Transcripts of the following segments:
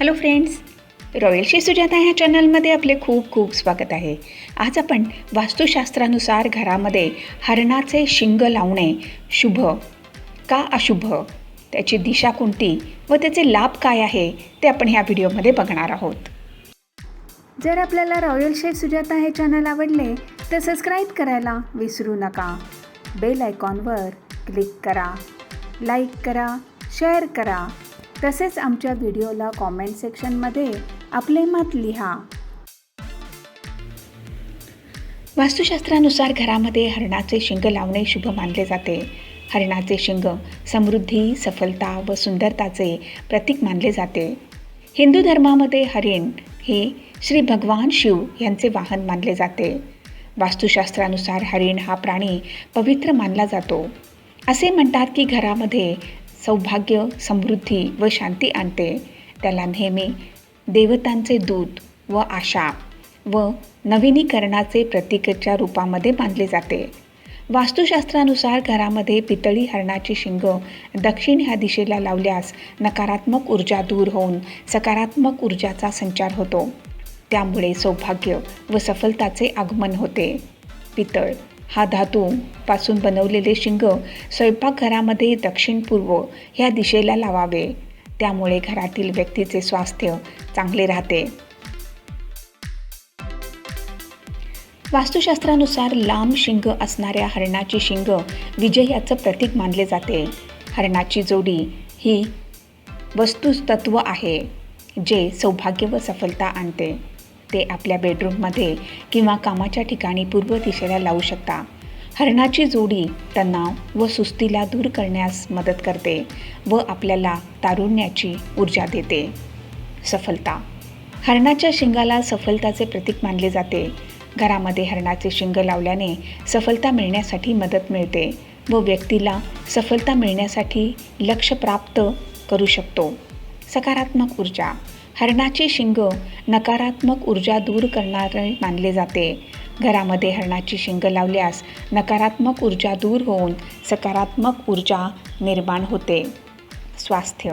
Hello friends रॉयलशी Sujata ह्या चॅनलमध्ये आपले खूप खूप स्वागत आहे. आज आपण वास्तुशास्त्रानुसार घरामध्ये हरणाचे शिंग लावणे शुभ का अशुभ? त्याची दिशा कोणती व त्याचे लाभ काय आहे ते आपण ह्या व्हिडिओमध्ये बघणार आहोत. जर आपल्याला रॉयल शेफ सुजाता हे चॅनल आवडले तर सबस्क्राईब करायला विसरू नका. बेल आयकॉनवर क्लिक करा. लाईक करा. शेअर करा. तसेच आमच्या व्हिडिओला कॉमेंट सेक्शनमध्ये आपले मत लिहा. वास्तुशास्त्रानुसार घरामध्ये हरणाचे शिंग लावणे शुभ मानले जाते. हरणाचे शिंग समृद्धी सफलता व सुंदरताचे प्रतीक मानले जाते. हिंदू धर्मामध्ये हरिण हे श्री भगवान शिव यांचे वाहन मानले जाते. वास्तुशास्त्रानुसार हरिण हा प्राणी पवित्र मानला जातो. असे म्हणतात की घरामध्ये सौभाग्य समृद्धी व शांती आणते. त्याला नेहमी देवतांचे दूत व आशा व नवीनीकरणाचे प्रतीकाच्या रूपामध्ये मानले जाते. वास्तुशास्त्रानुसार घरामध्ये पितळी हरणाची शिंग दक्षिण ह्या दिशेला लावल्यास नकारात्मक ऊर्जा दूर होऊन सकारात्मक ऊर्जाचा संचार होतो. त्यामुळे सौभाग्य व सफलताचे आगमन होते. पितळ हा धातूपासून बनवलेले शिंग स्वयंपाकघरामध्ये दक्षिण पूर्व ह्या दिशेला लावावे. त्यामुळे घरातील व्यक्तीचे स्वास्थ्य चांगले राहते. वास्तुशास्त्रानुसार लांब शिंग असणाऱ्या हरणाची शिंग विजयाचं प्रतीक मानले जाते. हरणाची जोडी ही वस्तुतत्व आहे जे सौभाग्य व सफलता आणते. ते आपल्या बेडरूममध्ये किंवा कामाच्या ठिकाणी पूर्व दिशेला लावू शकता. हरणाची जोडी तणाव व सुस्तीला दूर करण्यास मदत करते व आपल्याला तारुण्याची ऊर्जा देते. सफलता. हरणाच्या शिंगाला सफलताचे प्रतीक मानले जाते. घरामध्ये हरणाचे शिंग लावल्याने सफलता मिळण्यासाठी मदत मिळते व व्यक्तीला सफलता मिळण्यासाठी लक्ष प्राप्त करू शकतो. सकारात्मक ऊर्जा. हरणाचे शिंग नकारात्मक ऊर्जा दूर करणारे मानले जाते. घरामध्ये हरणाची शिंग लावल्यास नकारात्मक ऊर्जा दूर होऊन सकारात्मक ऊर्जा निर्माण होते. स्वास्थ्य.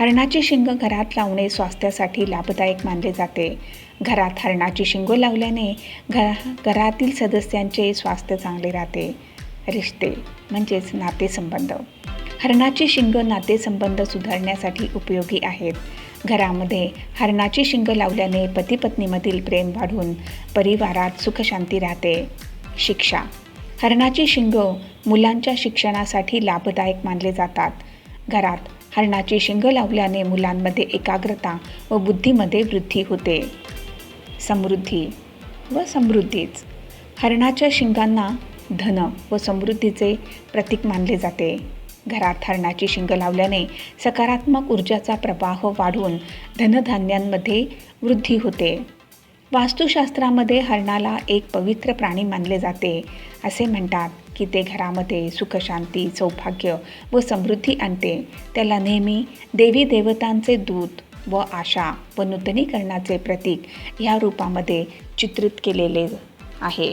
हरणाची शिंग घरात लावणे स्वास्थ्यासाठी लाभदायक मानले जाते. घरात हरणाची शिंग लावल्याने घरा घरातील सदस्यांचे स्वास्थ्य चांगले राहते. रिश्ते म्हणजेच नातेसंबंध. हरणाची शिंग नातेसंबंध सुधारण्यासाठी उपयोगी आहेत. घरामध्ये हरणाची शिंग लावल्याने पतीपत्नीमधील प्रेम वाढून परिवारात सुखशांती राहते. शिक्षा. हरणाची शिंग मुलांच्या शिक्षणासाठी लाभदायक मानले जातात. घरात हरणाची शिंग लावल्याने मुलांमध्ये एकाग्रता व बुद्धीमध्ये वृद्धी होते. समृद्धी व समृद्धीच. हरणाच्या शिंगांना धन व समृद्धीचे प्रतीक मानले जाते. घरात हरणाची शिंग लावल्याने सकारात्मक ऊर्जाचा प्रवाह वाढून धनधान्यांमध्ये वृद्धी होते. वास्तुशास्त्रामध्ये हरणाला एक पवित्र प्राणी मानले जाते असे म्हणतात की ते घरामध्ये सुखशांती सौभाग्य व समृद्धी आणते. त्याला नेहमी देवी देवतांचे दूत व आशा व नूतनीकरणाचे प्रतीक ह्या रूपामध्ये चित्रित केलेले आहे.